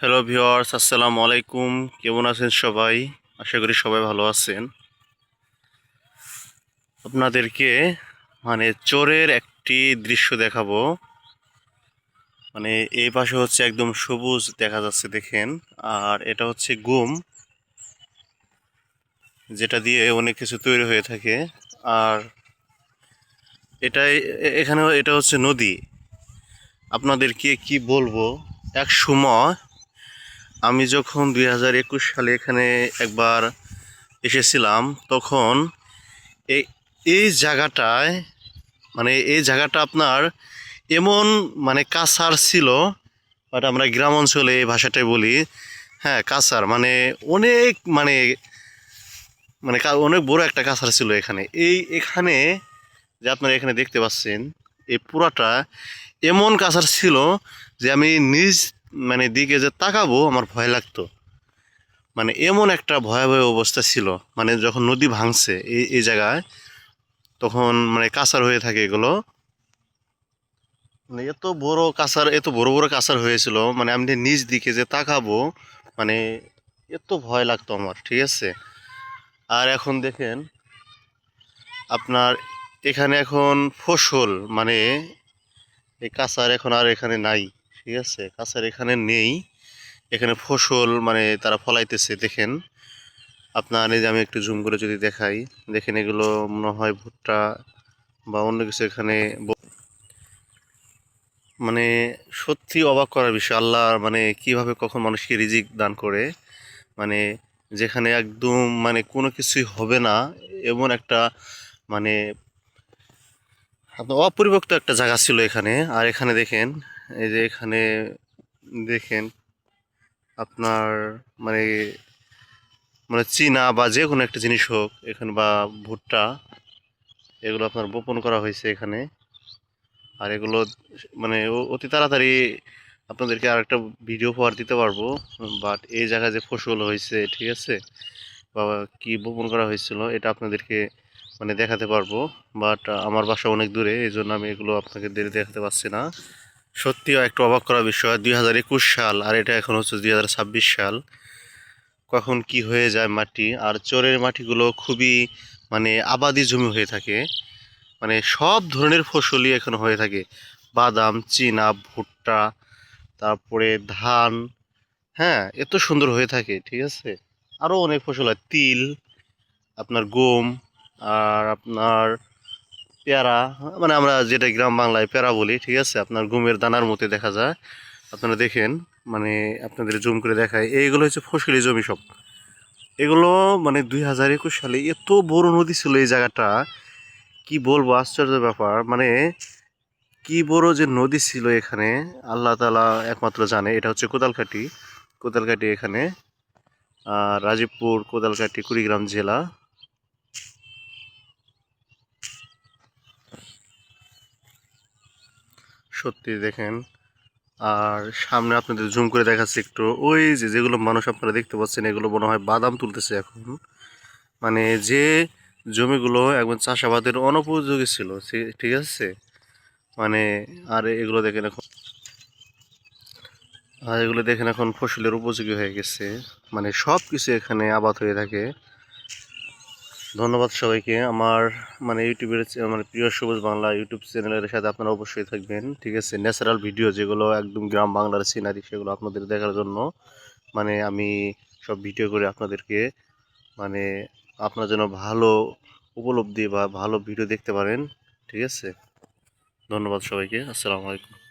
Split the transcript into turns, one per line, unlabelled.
Hello viewers আসসালামু আলাইকুম। কেমন আছেন সবাই? আশা করি সবাই ভালো আছেন। আপনাদেরকে মানে চোরের একটি দৃশ্য দেখাবো। মানে এই পাশে হচ্ছে একদম সবুজ দেখা যাচ্ছে, দেখেন। আর এটা হচ্ছে গুম, যেটা দিয়ে অনেক কিছু তৈরি হয়ে থাকে। আর এটাই এখানে এটা হচ্ছে নদী। আপনাদেরকে কি বলব, এক সময় আমি যখন দুই হাজার একুশ সালে এখানে একবার এসেছিলাম, তখন এই এই জায়গাটায় মানে এই জায়গাটা আপনার এমন মানে কাঁচার ছিল, বাট আমরা গ্রাম অঞ্চলে এই ভাষাটাই বলি হ্যাঁ কাঁচার মানে অনেক মানে মানে অনেক বড় একটা কাঁচার ছিল এখানে। এই এখানে যে আপনারা এখানে দেখতে পাচ্ছেন, এই পুরাটা এমন কাঁচার ছিল যে আমি নিজ মানে দিকে যে তাকাবো, আমার ভয় লাগতো। মানে এমন একটা ভয়াবহ অবস্থা ছিল মানে যখন নদী ভাঙছে এই এই জায়গায়, তখন মানে কাঁচার হয়ে থাকে এগুলো। মানে এত বড় কাঁচার এত বড় বড় কাঁচার হয়েছিল মানে আমি নিজ দিকে যে তাকাবো মানে এত ভয় লাগতো আমার, ঠিক আছে? আর এখন দেখেন, আপনার এখানে এখন ফসল মানে এই কাঁচার এখন আর এখানে নাই। ঠিক আছে, কাঁচার এখানে নেই। এখানে ফসল মানে তারা ফলাইতেছে, দেখেন। আপনার এই যে আমি একটু জুম করে যদি দেখাই, দেখেন এগুলো মনে হয় ভুট্টা বা অন্য কিছু এখানে মানে সত্যি অবাক করার বিষয়। আল্লাহ মানে কীভাবে কখন মানুষকে রিজিক দান করে। মানে যেখানে একদম মানে কোনো কিছুই হবে না, এমন একটা মানে আপনার একটা জায়গা ছিল এখানে। আর এখানে দেখেন এই যে এখানে দেখেন আপনার মানে মানে চীনা বা যে কোনো একটা জিনিস হোক, এখানে বা ভুট্টা, এগুলো আপনার বপন করা হয়েছে এখানে। আর এগুলো মানে অতি তাড়াতাড়ি আপনাদেরকে আর একটা ভিডিও পাওয়ার দিতে পারব। বাট এই জায়গায় যে ফসল হয়েছে, ঠিক আছে, বা কি বপন করা হয়েছিল, এটা আপনাদেরকে মানে দেখাতে পারব। বাট আমার বাসা অনেক দূরে এই জন্য আমি এগুলো আপনাকে দে- দেখাতে পারছি না। সত্যিও একটু অবাক করার বিষয়, দুই হাজার একুশ সাল, আর এটা এখন হচ্ছে দুই হাজার ছাব্বিশ সাল। কখন কি হয়ে যায় মাটি, আর চোরের মাটিগুলো খুবই মানে আবাদি জমি হয়ে থাকে। মানে সব ধরনের ফসলই এখন হয়ে থাকে। বাদাম, চীনা, ভুট্টা, তারপরে ধান হ্যাঁ এত সুন্দর হয়ে থাকে, ঠিক আছে? আরও অনেক ফসল হয়, তিল, আপনার গম, আর আপনার পেয়ারা মানে আমরা যেটা গ্রাম বাংলায় পেয়ারা বলি, ঠিক আছে? আপনার গমের দানার মধ্যে দেখা যায়। আপনারা দেখেন মানে আপনাদের জুম করে দেখায়। এইগুলো হচ্ছে ফসলি জমি সব। এগুলো মানে দুই হাজার একুশ সালে এত বড় নদী ছিল এই জায়গাটা। কি বলব আশ্চর্য ব্যাপার। মানে কি বড় যে নদী ছিল এখানে, আল্লাহ তালা একমাত্র জানে। এটা হচ্ছে কোদালকাটি কোদালকাটি এখানে। আর রাজীবপুর কোদালকাটি কুড়িগ্রাম জেলা। সত্যি দেখেন। আর সামনে আপনাদের জুম করে দেখাচ্ছি একটু। ওই যে যেগুলো মানুষ আপনারা দেখতে পাচ্ছেন, এগুলো মনে হয় বাদাম তুলতেছে এখন। মানে যে জমিগুলো একদম চাষাবাদের অনুপযোগী ছিল ঠিক আছে? মানে আর এগুলো দেখেন এখন আর এগুলো দেখেন এখন ফসলের উপযোগী হয়ে গেছে। মানে সব কিছু এখানে আবাদ হয়ে থাকে। ধন্যবাদ সবাইকে। আমার মানে ইউটিউবের মানে প্রিয় সবুজ বাংলা ইউটিউব চ্যানেলের সাথে আপনারা অবশ্যই থাকবেন, ঠিক আছে? ন্যাচারাল ভিডিও যেগুলো, একদম গ্রাম বাংলার সিনারি সেগুলো আপনাদের দেখার জন্য মানে আমি সব ভিডিও করে আপনাদেরকে মানে আপনার জন্য ভালো উপলব্ধি বা ভালো ভিডিও দেখতে পারেন, ঠিক আছে? ধন্যবাদ সবাইকে, আসসালামু আলাইকুম।